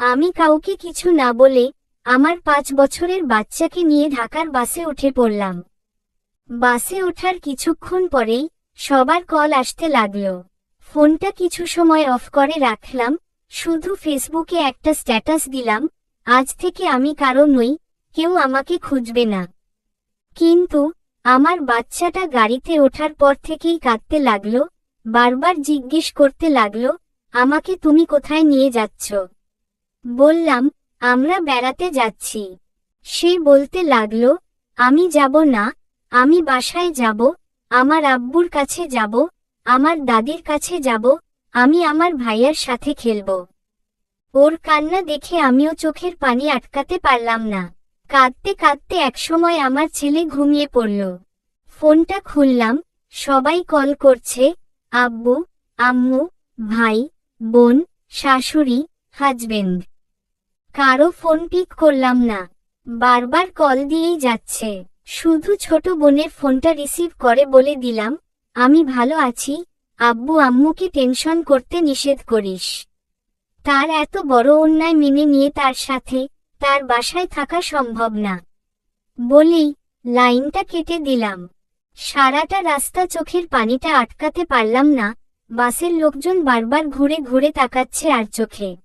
আমি কাউকে কিছু না বলে আমার পাঁচ বছরের বাচ্চাকে নিয়ে ঢাকার বাসে উঠে পড়লাম। বাসে ওঠার কিছুক্ষণ পরেই সবার কল আসতে লাগল। ফোনটা কিছু সময় অফ করে রাখলাম, শুধু ফেসবুকে একটা স্ট্যাটাস দিলাম, আজ থেকে আমি কারও নই, কেউ আমাকে খুঁজবে না। কিন্তু আমার বাচ্চাটা গাড়িতে ওঠার পর থেকেই কাঁদতে লাগল, বারবার জিজ্ঞেস করতে লাগল, আমাকে তুমি কোথায় নিয়ে যাচ্ছ? বললাম, আমরা বেড়াতে যাচ্ছি। সে বলতে লাগল, আমি যাব না, আমি বাসায় যাব, আমার আব্বুর কাছে যাব, আমার দাদির কাছে যাব, আমি আমার ভাইয়ার সাথে খেলব। ওর কান্না দেখে আমিও চোখের পানি আটকাতে পারলাম না। কাঁদতে কাঁদতে একসময় আমার ছেলে ঘুমিয়ে পড়ল। ফোনটা খুললাম, সবাই কল করছে, আব্বু, আম্মু, ভাই, বোন, শাশুড়ি, হাজবেন্ড। কারও ফোন পিক করলাম না। বারবার কল দিয়েই যাচ্ছে। শুধু ছোট বোনের ফোনটা রিসিভ করে বলে দিলাম, আমি ভালো আছি, আব্বু আম্মুকে টেনশন করতে নিষেধ করিস। তার এত বড় অন্যায় মেনে নিয়ে তার সাথে তার বাসায় থাকা সম্ভব না। বলেই লাইনটা কেটে দিলাম। সারাটা রাস্তা চোখের পানিটা আটকাতে পারলাম না, বাসের লোকজন বারবার ঘুরে ঘুরে তাকাচ্ছে আর চোখে।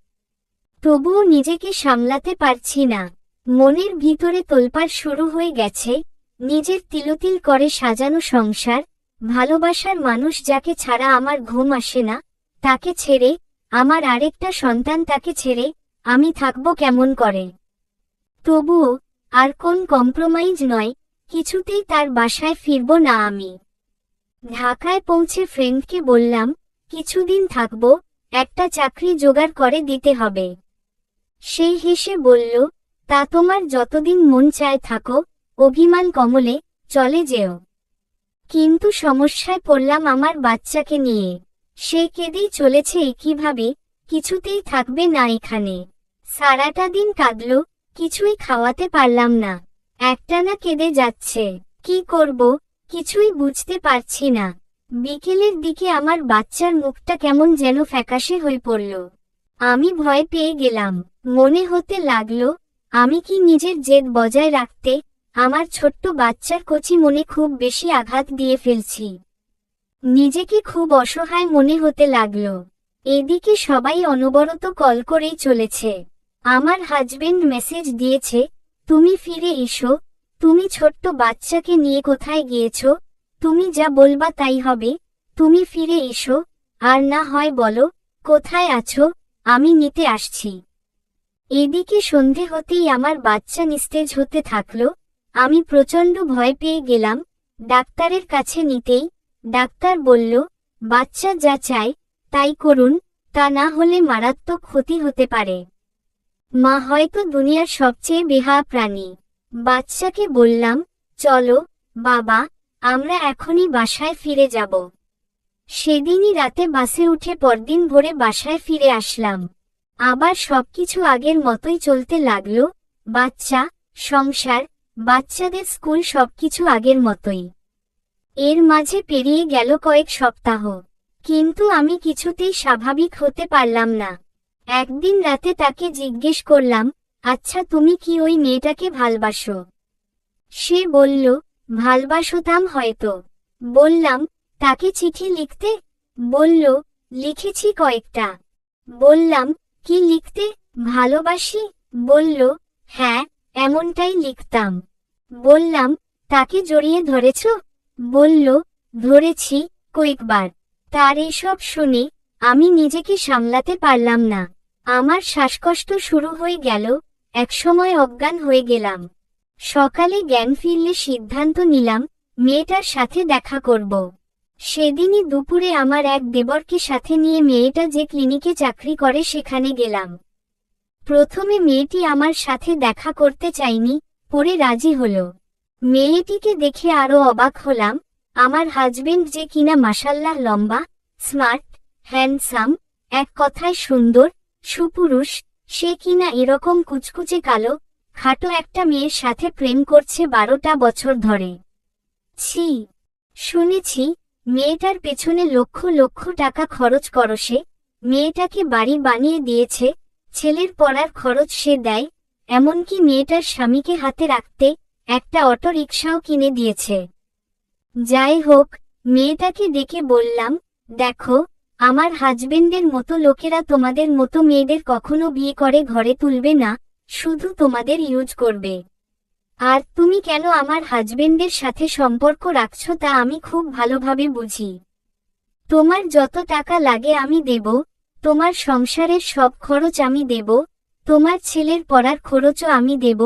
তবুও নিজেকে সামলাতে পারছি না। মনের ভিতরে তোলপাড় শুরু হয়ে গেছে, নিজের তিলতিল করে সাজানো সংসার, ভালোবাসার মানুষ যাকে ছাড়া আমার ঘুম আসে না, তাকে ছেড়ে, আমার আরেকটা সন্তান তাকে ছেড়ে, আমি থাকব কেমন করে? তবুও, আর কোন কম্প্রোমাইজ নয়, কিছুতেই তার বাসায় ফিরব না আমি। ঢাকায় পৌঁছে ফ্রেন্ডকে বললাম, কিছুদিন থাকব, একটা চাকরি জোগাড় করে দিতে হবে। সেই হেসে বলল, তা তোমার যতদিন মন চায় থাকো, অভিমান কমলে চলে যেও। কিন্তু সমস্যায় পড়লাম আমার বাচ্চাকে নিয়ে। সে কেঁদেই চলেছে একইভাবে, কিছুতেই থাকবে না এখানে। সারাটা দিন কাঁদল, কিছুই খাওয়াতে পারলাম না। একটানা কেঁদে যাচ্ছে। কি করব, কিছুই বুঝতে পারছি না। বিকেলের দিকে আমার বাচ্চার মুখটা কেমন যেন ফ্যাকাশে হয়ে পড়ল। আমি ভয় পেয়ে গেলাম। মনে হতে লাগল, আমি কি নিজের জেদ বজায় রাখতে আমার ছোট্ট বাচ্চার কচি মনে খুব বেশি আঘাত দিয়ে ফেলছি। নিজেকে খুব অসহায় মনে হতে লাগল। এদিকে সবাই অনবরত কল করেই চলেছে। আমার হাজবেন্ড মেসেজ দিয়েছে, তুমি ফিরে এসো। তুমি ছোট্ট বাচ্চাকে নিয়ে কোথায় গিয়েছ? তুমি যা বলবা তাই হবে। তুমি ফিরে এসো। আর না হয় বলো, কোথায় আছো? আমি নিতে আসছি। এদিকে সন্ধে হতেই আমার বাচ্চা নিস্তেজ হতে থাকল। আমি প্রচণ্ড ভয় পেয়ে গেলাম। ডাক্তারের কাছে নিতেই ডাক্তার বলল, বাচ্চা যা চায়, তাই করুন, তা না হলে মারাত্মক ক্ষতি হতে পারে। মা হয়তো দুনিয়ার সবচেয়ে বেহা প্রাণী। বাচ্চাকে বললাম, চলো, বাবা, আমরা এখনই বাসায় ফিরে যাব। সেদিনই রাতে বাসে উঠে পরদিন ভোরে বাসায় ফিরে আসলাম। আবার সবকিছু আগের মতোই চলতে লাগল, বাচ্চা, সংসার, বাচ্চাদের স্কুল সবকিছু আগের মতোই। এর মাঝে পেরিয়ে গেল কয়েক সপ্তাহ। কিন্তু আমি কিছুতেই স্বাভাবিক হতে পারলাম না। একদিন রাতে তাকে জিজ্ঞেস করলাম আচ্ছা তুমি কি ওই মেয়েটাকে ভালবাসো? সে বলল ভালবাসতাম হয়তো। বললাম তাকে চিঠি লিখতে বলল, লিখেছি কয়েকটা। বললাম, কি লিখতে ভালোবাসি? বলল হ্যাঁ এমনটাই লিখতাম। বললাম, তাকে জড়িয়ে ধরেছ? বলল, ধরেছি কয়েকবার। তার এসব শুনে আমি নিজেকে সামলাতে পারলাম না। আমার শ্বাসকষ্ট শুরু হয়ে গেল, একসময় অজ্ঞান হয়ে গেলাম। সকালে জ্ঞান ফিরলে সিদ্ধান্ত নিলাম, মেয়েটার সাথে দেখা করব। সেদিনই দুপুরে আমার এক দেবরকে সাথে নিয়ে মেয়েটা যে ক্লিনিকে চাকরি করে সেখানে গেলাম। প্রথমে মেয়েটি আমার সাথে দেখা করতে চাইনি পরে রাজি হল। মেয়েটিকে দেখে আরও অবাক হলাম, আমার হাজবেন্ড যে কিনা মাসাল্লাহ লম্বা স্মার্ট হ্যান্ডসাম এক কথায় সুন্দর, সুপুরুষ, সে কিনা এরকম কুচকুচে কালো, খাটো একটা মেয়ের সাথে প্রেম করছে বারোটা বছর ধরে। ছি, শুনেছি মেয়েটার পেছনে লক্ষ লক্ষ টাকা খরচ করো সে। মেয়েটাকে বাড়ি বানিয়ে দিয়েছে, ছেলের পড়ার খরচ সে দেয়, এমনকি মেয়েটার স্বামীকে হাতে রাখতে একটা অটো রিকশাও কিনে দিয়েছে। যাই হোক, মেয়েটাকে ডেকে বললাম, দেখো, আমার হাজবেন্ডের মতো লোকেরা তোমাদের মতো মেয়েদের কখনো বিয়ে করে ঘরে তুলবে না, শুধু তোমাদের ইউজ করবে। আর তুমি কেন আমার হাজবেন্ডের সাথে সম্পর্ক রাখছ তা আমি খুব ভালোভাবে বুঝি। তোমার যত টাকা লাগে আমি দেব, তোমার সংসারের সব খরচ আমি দেব, তোমার ছেলের পড়ার খরচও আমি দেব,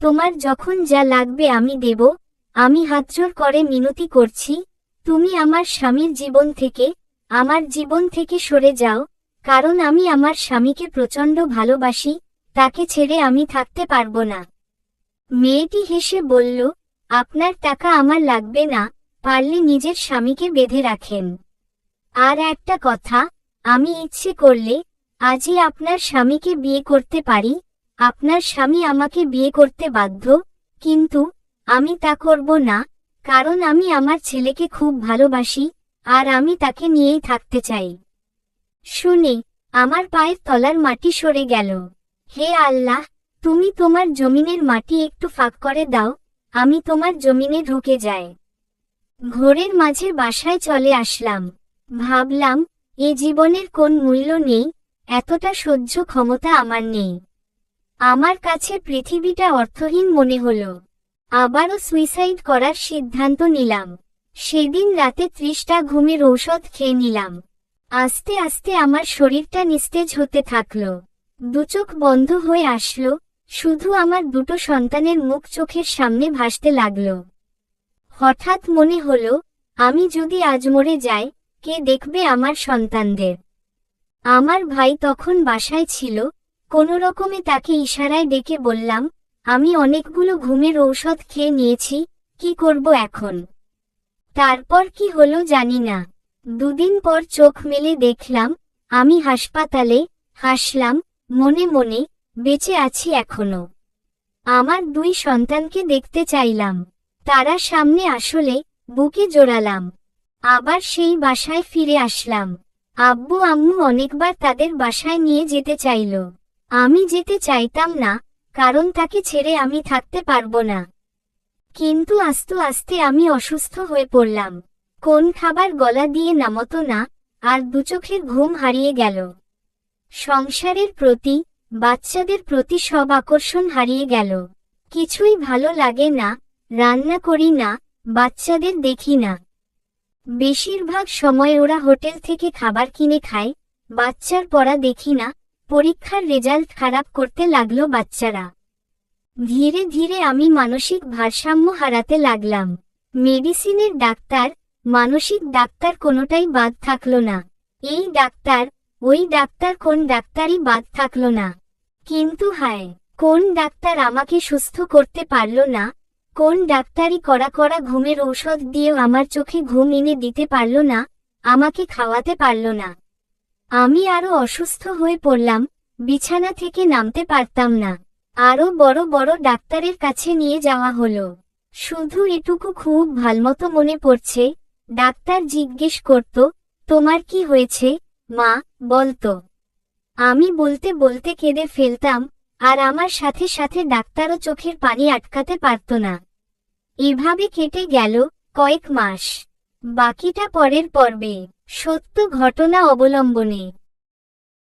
তোমার যখন যা লাগবে আমি দেব, আমি হাতজোর করে মিনতি করছি, তুমি আমার স্বামীর জীবন থেকে, আমার জীবন থেকে সরে যাও, কারণ আমি আমার স্বামীকে প্রচণ্ড ভালোবাসি, তাকে ছেড়ে আমি থাকতে পারব না। মেয়েটি হেসে বলল, আপনার টাকা আমার লাগবে না, পারলে নিজের স্বামীকে বেঁধে রাখেন। আর একটা কথা, আমি ইচ্ছে করলে, আজই আপনার স্বামীকে বিয়ে করতে পারি, আপনার স্বামী আমাকে বিয়ে করতে বাধ্য, কিন্তু আমি তা করব না, কারণ আমি আমার ছেলেকে খুব ভালোবাসি, আর আমি তাকে নিয়েই থাকতে চাই। শুনে, আমার পায়ের তলার মাটি সরে গেল। হে আল্লাহ তুমি তোমার জমিনের মাটি একটু ফাঁক করে দাও, আমি তোমার জমিনে ঢুকে যাই। ঘোরের মাঝে বাসায় চলে আসলাম। ভাবলাম, এ জীবনের কোন মূল্য নেই, এতটা সহ্য ক্ষমতা আমার নেই। আমার কাছে পৃথিবীটা অর্থহীন মনে হলো। আবারও সুইসাইড করার সিদ্ধান্ত নিলাম। সেদিন রাতে ত্রিশটা ঘুমের ঔষধ খেয়ে নিলাম। আস্তে আস্তে আমার শরীরটা নিস্তেজ হতে থাকল। দুচোখ বন্ধ হয়ে আসলো শুধু আমার দুটো সন্তানের মুখ চোখের সামনে ভাসতে লাগল। হঠাৎ মনে হল, আমি যদি আজ মরে যাই, কে দেখবে আমার সন্তানদের? আমার ভাই তখন বাসায় ছিল, কোনো রকমে তাকে ইশারায় ডেকে বললাম, আমি অনেকগুলো ঘুমের ঔষধ খেয়ে নিয়েছি, কি করব এখন? তারপর কি হলো জানি না। দুদিন পর চোখ মেলে দেখলাম, আমি হাসপাতালে, হাসলাম, মনে মনে বেঁচে আছি এখনও। আমার দুই সন্তানকে দেখতে চাইলাম। তারা সামনে আসলে বুকে জোড়ালাম। আবার সেই বাসায় ফিরে আসলাম। আব্বু আম্মু অনেকবার তাদের বাসায় নিয়ে যেতে চাইল। আমি যেতে চাইতাম না, কারণ তাকে ছেড়ে আমি থাকতে পারব না। কিন্তু আস্তে আস্তে আমি অসুস্থ হয়ে পড়লাম। কোন খাবার গলা দিয়ে নামতো না, আর দুচোখের ঘুম হারিয়ে গেল। সংসারের প্রতি বাচ্চাদের প্রতি সব আকর্ষণ হারিয়ে গেল। কিছুই ভালো লাগে না, রান্না করি না, বাচ্চাদের দেখি না। বেশিরভাগ সময় ওরা হোটেল থেকে খাবার কিনে খায়, বাচ্চার পড়া দেখি না, পরীক্ষার রেজাল্ট খারাপ করতে লাগল বাচ্চারা। ধীরে ধীরে আমি মানসিক ভারসাম্য হারাতে লাগলাম। মেডিসিনের ডাক্তার, মানসিক ডাক্তার কোনোটাই বাদ থাকল না। এই ডাক্তার ওই ডাক্তার কোন ডাক্তারই বাদ থাকল না। কিন্তু হায়, কোন ডাক্তার আমাকে সুস্থ করতে পারল না? কোন ডাক্তারই কড়া কড়া ঘুমের ঔষধ দিয়েও আমার চোখে ঘুম এনে দিতে পারল না, আমাকে খাওয়াতে পারল না। আমি আরও অসুস্থ হয়ে পড়লাম, বিছানা থেকে নামতে পারতাম না। আরও বড় বড় ডাক্তারের কাছে নিয়ে যাওয়া হলো। শুধু এটুকু খুব ভালমতো মনে পড়ছে, ডাক্তার জিজ্ঞেস করত, তোমার কি হয়েছে? মা বলতো আমি বলতে বলতে কেঁদে ফেলতাম, আর আমার সাথে সাথে ডাক্তারও চোখের পানি আটকাতে পারত না। এভাবে কেটে গেল কয়েক মাস। বাকিটা পরের পর্বে। সত্য ঘটনা অবলম্বনে।